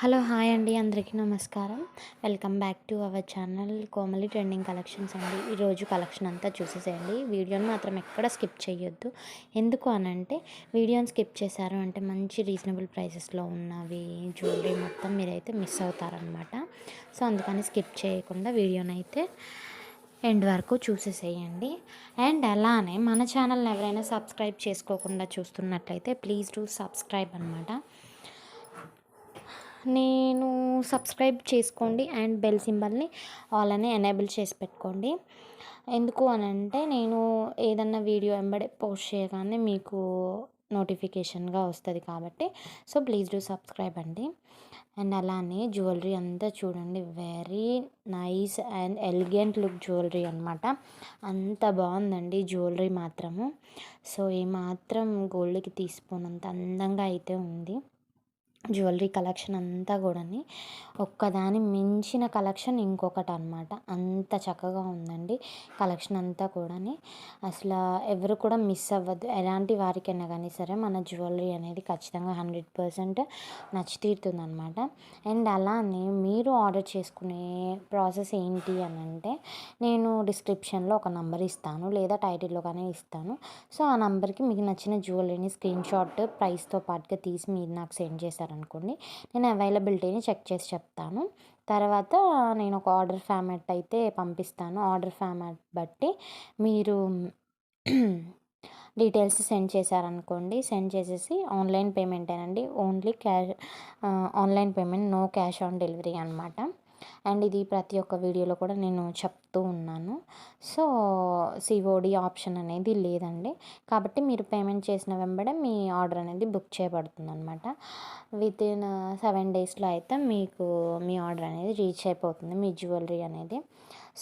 Hello hi అండి. అందరికీ నమస్కారం. Welcome back to our channel Komali trending collections అండి. ఈరోజు కలెక్షన్ అంతా చూసేసేయండి. వీడియోని మాత్రం ఎక్కడ స్కిప్ చేయొద్దు. ఎందుకు అనంటే వీడియోని స్కిప్ చేశారు అంటే మంచి రీజనబుల్ ప్రైసెస్లో ఉన్నవి జ్యువెలరీ మొత్తం మీరైతే మిస్ అవుతారనమాట సో అందుకని స్కిప్ చేయకుండా వీడియోని అయితే ఎండ్ వరకు చూసేసేయండి. అండ్ అలానే మన ఛానల్ని ఎవరైనా సబ్స్క్రైబ్ చేసుకోకుండా చూస్తున్నట్లయితే ప్లీజ్ డూ సబ్స్క్రైబ్ అనమాట నేను సబ్స్క్రైబ్ చేసుకోండి అండ్ బెల్ సింబల్ని ఆల్ అని ఎనేబుల్ చేసి పెట్టుకోండి. ఎందుకు అని అంటే నేను ఏదన్నా వీడియో వెంబడే పోస్ట్ చేయగానే మీకు నోటిఫికేషన్గా వస్తుంది కాబట్టి సో ప్లీజ్ డూ సబ్స్క్రైబ్ అండి. అండ్ అలానే జ్యువెలరీ అంతా చూడండి very nice and elegant look jewellery అనమాట అంత బాగుందండి జ్యువెలరీ మాత్రము. సో ఏమాత్రం గోల్డ్కి తీసిపోనంత అందంగా అయితే ఉంది. జ్యువెలరీ కలెక్షన్ అంతా కూడాని ఒక్కదాని మించిన కలెక్షన్ ఇంకొకటి అనమాట అంత చక్కగా ఉందండి కలెక్షన్ అంతా కూడాని. అసలు ఎవరు కూడా మిస్ అవ్వద్దు. ఎలాంటి వారికైనా కానీ సరే మన జ్యువెలరీ అనేది ఖచ్చితంగా హండ్రెడ్ పర్సెంట్ నచ్చి తీరుతుంది అనమాట అండ్ అలానే మీరు ఆర్డర్ చేసుకునే ప్రాసెస్ ఏంటి అని అంటే నేను డిస్క్రిప్షన్లో ఒక నంబర్ ఇస్తాను లేదా టైటిల్లో కానీ ఇస్తాను. సో ఆ నెంబర్కి మీకు నచ్చిన జ్యువెలరీని స్క్రీన్ షాట్ ప్రైస్తో పాటుగా తీసి మీరు నాకు సెండ్ చేశారనుకోండి నేను అవైలబిలిటీని చెక్ చేసి చెప్తాను. తర్వాత నేను ఒక ఆర్డర్ ఫార్మాట్ అయితే పంపిస్తాను. ఆర్డర్ ఫార్మాట్ బట్టి మీరు డీటెయిల్స్ సెండ్ చేశారనుకోండి సెండ్ చేసేసి online పేమెంటేనండి only cash online payment no cash on delivery అనమాట అండ్ ఇది ప్రతి ఒక్క వీడియోలో కూడా నేను చెప్తూ ఉన్నాను. సో సిఓడి ఆప్షన్ అనేది లేదండి. కాబట్టి మీరు పేమెంట్ చేసిన వెంబడే మీ ఆర్డర్ అనేది బుక్ చేయబడుతుంది అనమాట విత్ ఇన్ సెవెన్ డేస్లో అయితే మీకు మీ ఆర్డర్ అనేది రీచ్ అయిపోతుంది మీ జ్యువెలరీ అనేది.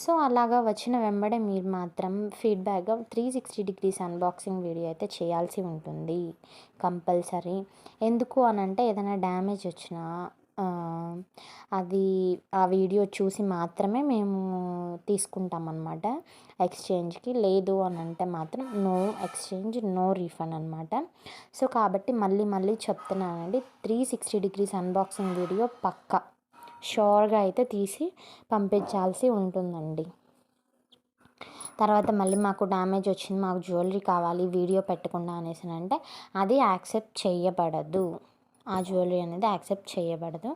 సో అలాగా వచ్చిన వెంబడే మీరు మాత్రం feedback three sixty degrees unboxing video అయితే చేయాల్సి ఉంటుంది కంపల్సరీ. ఎందుకు అని అంటే ఏదైనా డ్యామేజ్ వచ్చినా అది ఆ వీడియో చూసి మాత్రమే మేము తీసుకుంటాం అనమాట ఎక్స్చేంజ్కి. లేదు అని అంటే మాత్రం నో ఎక్స్చేంజ్ నో రీఫండ్ అనమాట సో కాబట్టి మళ్ళీ మళ్ళీ చెప్తున్నానండి. Three sixty degrees unboxing video పక్క. షోర్గా అయితే తీసి పంపించాల్సి ఉంటుందండి. తర్వాత మళ్ళీ మాకు డ్యామేజ్ వచ్చింది మాకు జ్యువెలరీ కావాలి వీడియో పెట్టకుండా అనేసి అంటే అది యాక్సెప్ట్ చేయబడదు. ఆ జ్యువెలరీ అనేది యాక్సెప్ట్ చేయబడదు.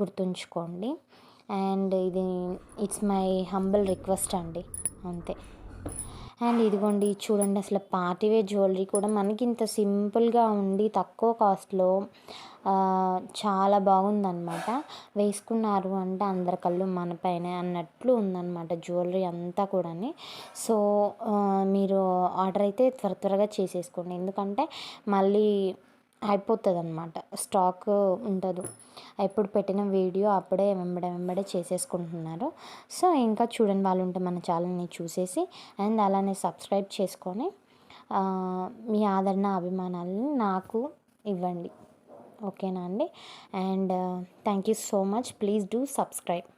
గుర్తుంచుకోండి. అండ్ ఇది ఇట్స్ మై హంబల్ రిక్వెస్ట్ అండి. అంతే. అండ్ ఇదిగోండి చూడండి అసలు పార్టీవేర్ జ్యువెలరీ కూడా మనకి ఇంత సింపుల్గా ఉండి తక్కువ కాస్ట్లో చాలా బాగుందన్నమాట. వేసుకున్నారు అంటే అందరి కళ్ళు మనపైనే అన్నట్లు ఉందన్నమాట జ్యువెలరీ అంతా కూడా సో మీరు ఆర్డర్ అయితే త్వర త్వరగా చేసేసుకోండి. ఎందుకంటే మళ్ళీ అయిపోతుంది అనమాట స్టాక్ ఉండదు. ఎప్పుడు పెట్టిన వీడియో అప్పుడే వెంబడే వెంబడే చేసేసుకుంటున్నారు. సో ఇంకా చూడండి వాళ్ళు ఉంటే మన ఛానల్ని చూసేసి అండ్ అలానే సబ్స్క్రైబ్ చేసుకొని మీ ఆదరణ అభిమానాలను నాకు ఇవ్వండి. ఓకేనా అండి? And thank you so much. Please do subscribe.